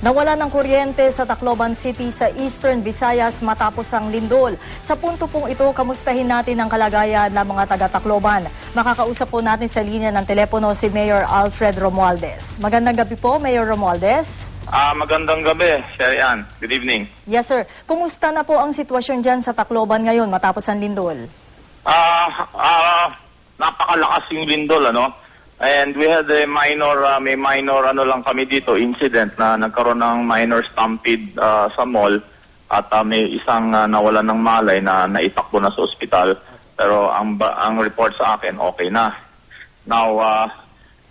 Nawala ng kuryente sa Tacloban City sa Eastern Visayas matapos ang lindol. Sa punto pong ito, kamustahin natin ang kalagayan ng mga taga-Tacloban. Makakausap po natin sa linya ng telepono si Mayor Alfred Romualdez. Magandang gabi po, Mayor Romualdez. Ah, magandang gabi, Sherry Ann. Good evening. Yes, sir. Kumusta na po ang sitwasyon dyan sa Tacloban ngayon matapos ang lindol? Ah, ah, napakalakas yung lindol, ano? And we had a minor, ah, may minor ano lang kami dito, incident na nagkaroon ng minor stampede ah, sa mall at ah, may isang ah, nawalan ng malay na naitakbo na sa ospital. Pero ang ang report sa akin okay na. Now, ah,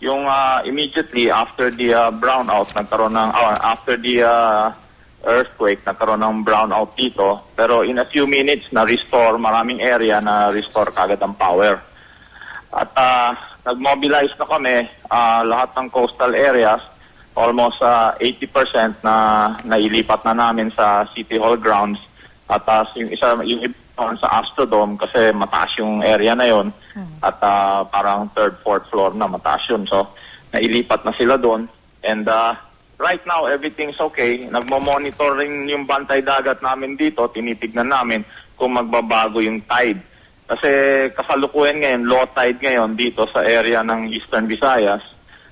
yung ah, immediately after the ah, brownout, nagkaroon ng ah, after the ah, earthquake, nagkaroon ng brownout dito. Pero in a few minutes na restore, maraming area na restore kagad ang power. At ah, nag-mobilize na kami ah, lahat ng coastal areas, almost ah, 80% na nailipat na namin sa City Hall grounds. At ah, yung isa yung iba naman sa Astrodome kasi mataas yung area na yon at ah, parang third, fourth floor na mataas yun. So nailipat na sila doon. And ah, right now everything's okay. Nagmo-monitoring yung bantay dagat namin dito, tinitignan namin kung magbabago yung tide. Kasi kasalukuyan ngayon, low tide ngayon dito sa area ng Eastern Visayas,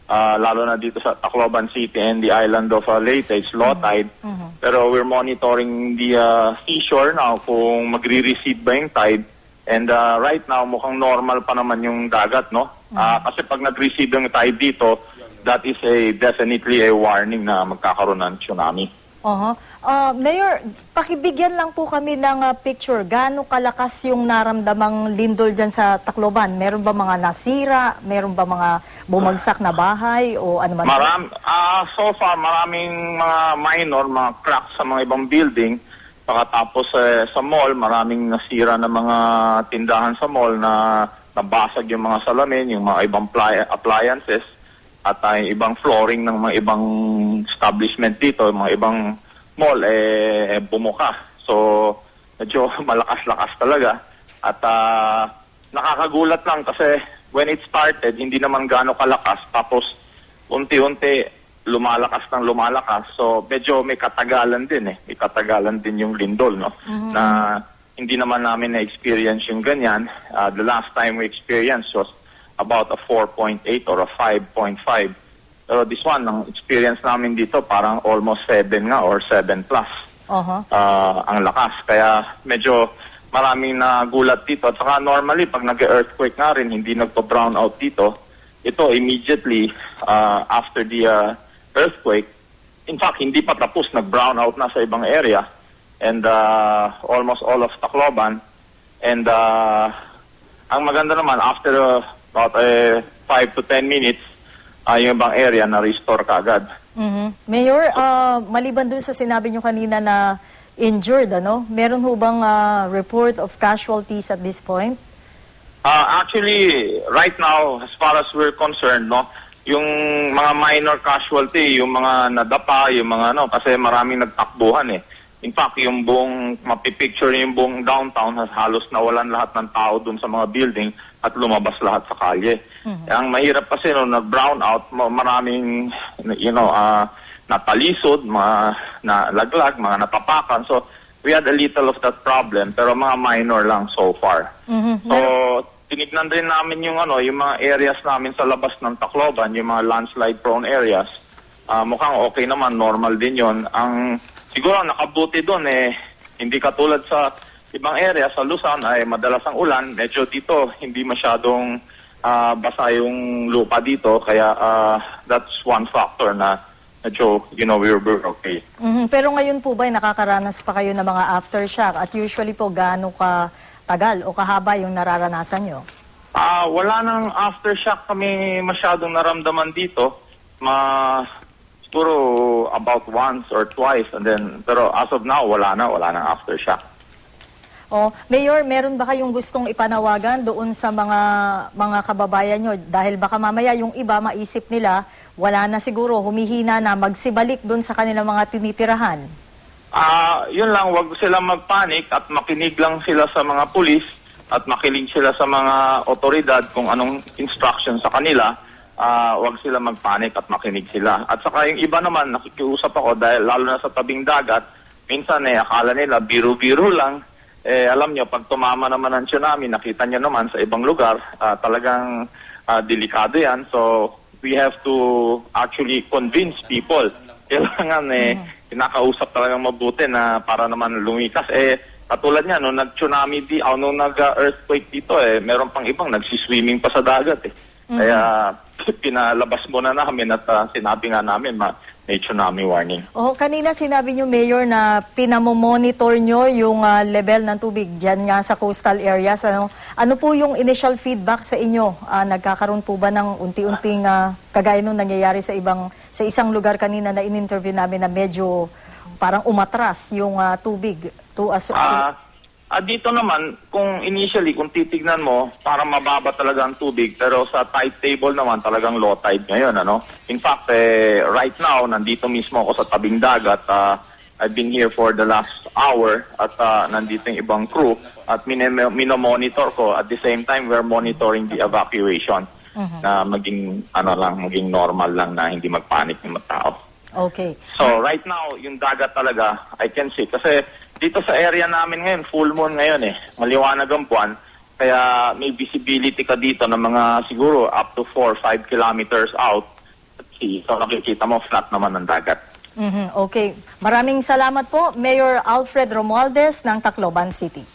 ah, lalo na dito sa Tacloban City and the island of uh, Leyte, it's low tide. Pero we're monitoring the uh, seashore now kung magre-recede ba yung tide. And uh, right now, mukhang normal pa naman yung dagat, no? Ah, kasi pag nag-recede yung tide dito, that is a definitely a warning na magkakaroon ng tsunami. Oho. Ah, Mayor, pakibigyan lang po kami ng ah, picture. Gaano kalakas yung naramdamang lindol dyan sa Tacloban? Meron ba mga nasira? Meron ba mga bumagsak na bahay? O ano man? Maram, ah so far, maraming mga minor, mga cracks sa mga ibang building. Pagkatapos eh, sa mall, maraming nasira na mga tindahan sa mall na nabasag yung mga salamin, yung mga ibang pli- appliances, at yung ibang flooring ng mga ibang establishment dito, mga ibang mall, eh, bumuka. So, medyo malakas-lakas talaga. At ah, nakakagulat lang kasi when it started, hindi naman gaano kalakas. Tapos, unti-unti, lumalakas ng lumalakas. So, medyo may katagalan din eh. May katagalan din yung lindol, no? Na hindi naman namin na-experience yung ganyan. Ah, the last time we experienced was about a 4.8 or a 5.5. Pero this one, ang experience namin dito, parang almost 7 nga or 7 plus Oho. ah, ang lakas. Kaya medyo maraming nagulat dito. At saka normally, pag nag-earthquake nga rin, hindi nagpo-brown out dito. Ito, immediately ah, after the ah, earthquake, in fact, hindi pa tapos, nag-brown out na sa ibang area. And ah, almost all of Tacloban. And ah, ang maganda naman, after uh, about 5 to 10 minutes, ah, yung ibang area na-restore kaagad. Mhm. Mayor, ah, maliban dun sa sinabi nyo kanina na injured, ano? Meron ho bang ah, report of casualties at this point? Uh, actually, right now, as far as we're concerned, no, yung mga minor casualty, yung mga nadapa, yung mga ano, kasi maraming nagtakbuhan eh. In fact, yung buong, mapipicture yung buong downtown, halos nawalan lahat ng tao dun sa mga building at lumabas lahat sa kalye. Ang mahirap kasi no, nag-brown out, ma- maraming, you know, ah, natalisod, mga nalaglag, mga natapakan. So, we had a little of that problem, pero mga minor lang so far. Mhm. So, tinignan din namin yung ano, yung mga areas namin sa labas ng Tacloban, yung mga landslide prone areas. Ah, mukhang okay naman, normal din yon. Ang siguro ang nakabuti doon eh hindi katulad sa ibang area sa Luzon ay madalas ang ulan. Medyo dito hindi masyadong ah, basa yung lupa dito kaya ah, that's one factor na medyo you know we're, we're okay. Mhm. Pero ngayon po ba nakakaranas pa kayo ng mga aftershock? At usually po, gaano ka tagal o kahaba yung nararanasan nyo? Ah, wala nang aftershock kami masyadong naramdaman dito. Ma siguro about once or twice and then pero as of now wala na, wala nang aftershock. O, Mayor, meron ba kayong gustong ipanawagan doon sa mga mga kababayan nyo? Dahil baka mamaya yung iba maisip nila, wala na siguro, humihina na, magsibalik doon sa kanilang mga tinitirahan. Ah, yun lang, wag sila magpanik at makinig lang sila sa mga pulis at makinig sila sa mga otoridad kung anong instruction sa kanila ah, wag sila magpanik at makinig sila. At saka yung iba naman, nakikiusap ako dahil lalo na sa tabing dagat, minsan eh, akala nila biro-biro lang. Eh, alam nyo, pag tumama naman ang tsunami, nakita nyo naman sa ibang lugar, ah, talagang ah, delikado yan. So, we have to actually convince people. Kailangan eh, kinakausap talagang mabuti na para naman lumikas. Eh, katulad niya, nung nag-tsunami di, o nung nag-earthquake dito, eh, meron pang ibang nagsiswimming pa sa dagat eh. Kaya pinalabas muna namin at ah, sinabi nga namin ma, may tsunami warning. Oh, kanina sinabi niyo Mayor na pinamomonitor niyo yung ah, level ng tubig diyan nga sa coastal areas. Ano, ano po yung initial feedback sa inyo? Ah, nagkakaroon po ba ng unti-unting ah, kagaya nung nangyayari sa ibang sa isang lugar kanina na in-interview namin na medyo parang umatras yung ah, tubig to as Ah, ah, dito naman, kung initially, kung titignan mo, parang mababa talaga ang tubig, pero sa tide table naman, talagang low tide ngayon, ano? In fact, eh, right now, nandito mismo ako sa tabing dagat, ah, I've been here for the last hour, at ah, nandito yung ibang crew, at minomonitor ko, at the same time, we're monitoring the evacuation, na maging, ano lang, maging normal lang na hindi magpanik yung mga tao. Okay. So right now, yung dagat talaga, I can see. Kasi dito sa area namin ngayon, full moon ngayon eh. Maliwanag ang buwan. Kaya may visibility ka dito ng mga siguro up to 4-5 kilometers out. At see, so nakikita mo flat naman ang dagat. Mhm, Okay. Maraming salamat po, Mayor Alfred Romualdez ng Tacloban City.